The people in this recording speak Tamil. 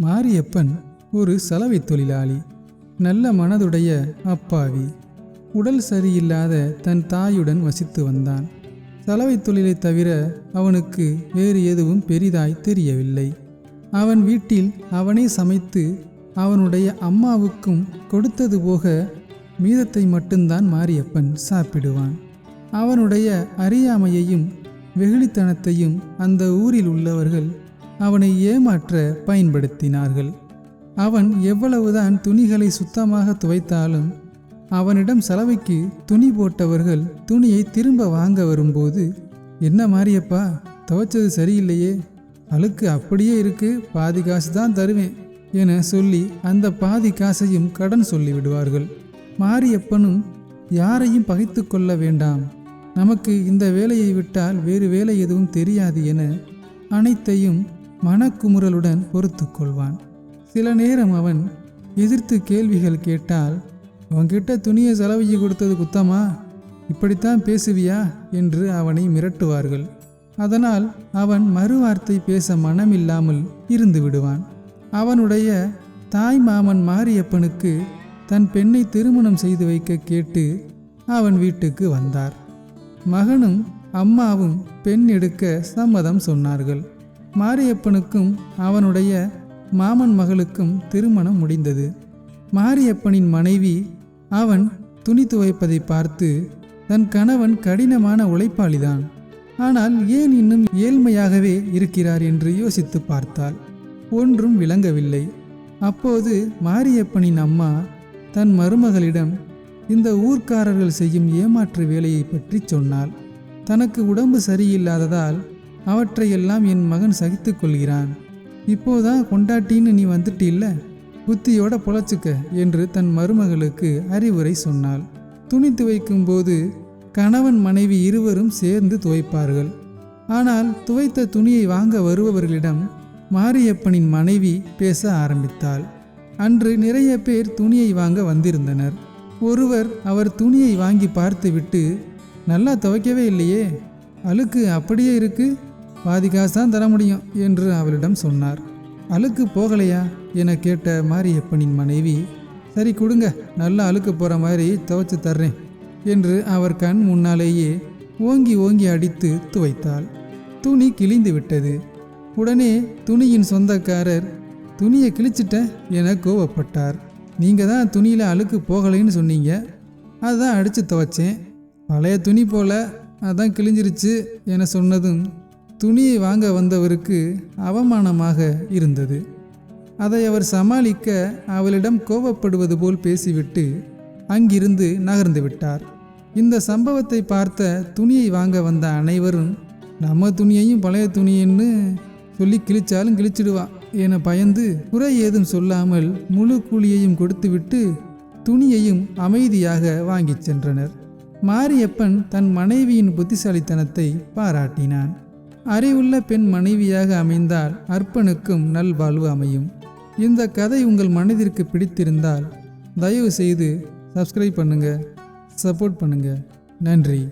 மாரியப்பன் ஒரு சலவை தொழிலாளி நல்ல மனதுடைய அப்பாவி. உடல் சரியில்லாத தன் தாயுடன் வசித்து வந்தான். சலவை தொழிலை தவிர அவனுக்கு வேறு எதுவும் பெரிதாய் தெரியவில்லை. அவன் வீட்டில் அவனே சமைத்து அவனுடைய அம்மாவுக்கும் கொடுத்தது போக மீதத்தை மட்டும்தான் மாரியப்பன் சாப்பிடுவான். அவனுடைய அறியாமையையும் வெகுளித்தனத்தையும் அந்த ஊரில் உள்ளவர்கள் அவனை ஏமாற்ற பயன்படுத்தினார்கள். அவன் எவ்வளவுதான் துணிகளை சுத்தமாக துவைத்தாலும் அவனிடம் சலவைக்கு துணி போட்டவர்கள் துணியை திரும்ப வாங்க வரும்போது என்ன மாறியப்பா துவைச்சது சரியில்லையே அழுக்கு அப்படியே இருக்கு பாதி காசு தான் தருவேன் என சொல்லி அந்த பாதி காசையும் கடன் சொல்லிவிடுவார்கள் மாரியப்பனும் யாரையும் பகைத்து கொள்ள வேண்டாம் நமக்கு இந்த வேலையை விட்டால் வேறு வேலை எதுவும் தெரியாது என அனைத்தையும் மனக்குமுறலுடன் பொறுத்து கொள்வான் சில நேரம் அவன் எதிர்த்து கேள்விகள் கேட்டால் அவன்கிட்ட துணியை செலவைக்கு கொடுத்தது குத்தமா? இப்படித்தான் பேசுவியா? என்று அவனை மிரட்டுவார்கள். அதனால் அவன் மறுவார்த்தை பேச மனமில்லாமல் இருந்து விடுவான். அவனுடைய தாய் மாமன் மாரியப்பனுக்கு தன் பெண்ணை திருமணம் செய்து வைக்க கேட்டு அவன் வீட்டுக்கு வந்தார். மகனும் அம்மாவும் பெண் எடுக்க சம்மதம் சொன்னார்கள். மாரியப்பனுக்கும் அவனுடைய மாமன் மகளுக்கும் திருமணம் முடிந்தது. மாரியப்பனின் மனைவி அவன் துணி துவைப்பதை பார்த்து தன் கணவன் கடினமான உழைப்பாளிதான். ஆனால் ஏன் இன்னும் ஏழ்மையாகவே இருக்கிறார்? என்று யோசித்து பார்த்தாள். ஒன்றும் விளங்கவில்லை. அப்போது மாரியப்பனின் அம்மா தன் மருமகளிடம் இந்த ஊர்க்காரர்கள் செய்யும் ஏமாற்று வேலையை பற்றி சொன்னாள். தனக்கு உடம்பு சரியில்லாததால் அவற்றையெல்லாம் என் மகன் சகித்து கொள்கிறான். இப்போதான் கொண்டாட்டின்னு நீ வந்துட்டில்ல? புத்தியோட பொழைச்சிக்க என்று தன் மருமகளுக்கு அறிவுரை சொன்னாள். துணி துவைக்கும் போது கணவன் மனைவி இருவரும் சேர்ந்து துவைப்பார்கள். ஆனால் துவைத்த துணியை வாங்க வருபவர்களிடம் மாரியப்பனின் மனைவி பேச ஆரம்பித்தாள். அன்று நிறைய பேர் துணியை வாங்க வந்திருந்தனர். ஒருவர் அவர் துணியை வாங்கி பார்த்துவிட்டு நல்லா துவைக்கவே இல்லையே. அழுக்கு அப்படியே இருக்கு. பாதி காசு தான் தர முடியும் என்று அவளிடம் சொன்னார். அழுக்கு போகலையா? என கேட்ட மாரியப்பனின் மனைவி சரி கொடுங்க நல்லா அழுக்கு போகிற மாதிரி துவைச்சு தர்றேன் என்று அவர் கண் முன்னாலேயே ஓங்கி ஓங்கி அடித்து துவைத்தாள். துணி கிழிந்து விட்டது. உடனே துணியின் சொந்தக்காரர் துணியை கிழிச்சிட்ட என கோவப்பட்டார். நீங்கள் தான் துணியில் அழுக்கு போகலைன்னு சொன்னீங்க. அதுதான் அடித்து துவைச்சேன். பழைய துணி போல அதான் கிழிஞ்சிருச்சு என சொன்னதும் துணியை வாங்க வந்தவருக்கு அவமானமாக இருந்தது. அதை அவர் சமாளிக்க அவளிடம் கோபப்படுவது போல் பேசிவிட்டு அங்கிருந்து நகர்ந்து விட்டார். இந்த சம்பவத்தை பார்த்த துணியை வாங்க வந்த அனைவரும் நம்ம துணியையும் பழைய துணின்னு சொல்லி கிழிச்சாலும் கிழிச்சிடுவான் என பயந்து குறை ஏதும் சொல்லாமல் முழு கூலியையும் கொடுத்துவிட்டு துணியையும் அமைதியாக வாங்கிச் சென்றனர். மாரியப்பன் தன் மனைவியின் புத்திசாலித்தனத்தை பாராட்டினான். அறிவுள்ள பெண் மனைவியாக அமைந்தால் அர்ப்பனுக்கும் நல்வாழ்வு அமையும். இந்த கதை உங்கள் மனதிற்கு பிடித்திருந்தால் தயவு செய்து சப்ஸ்கிரைப் பண்ணுங்கள் சப்போர்ட் பண்ணுங்கள் நன்றி.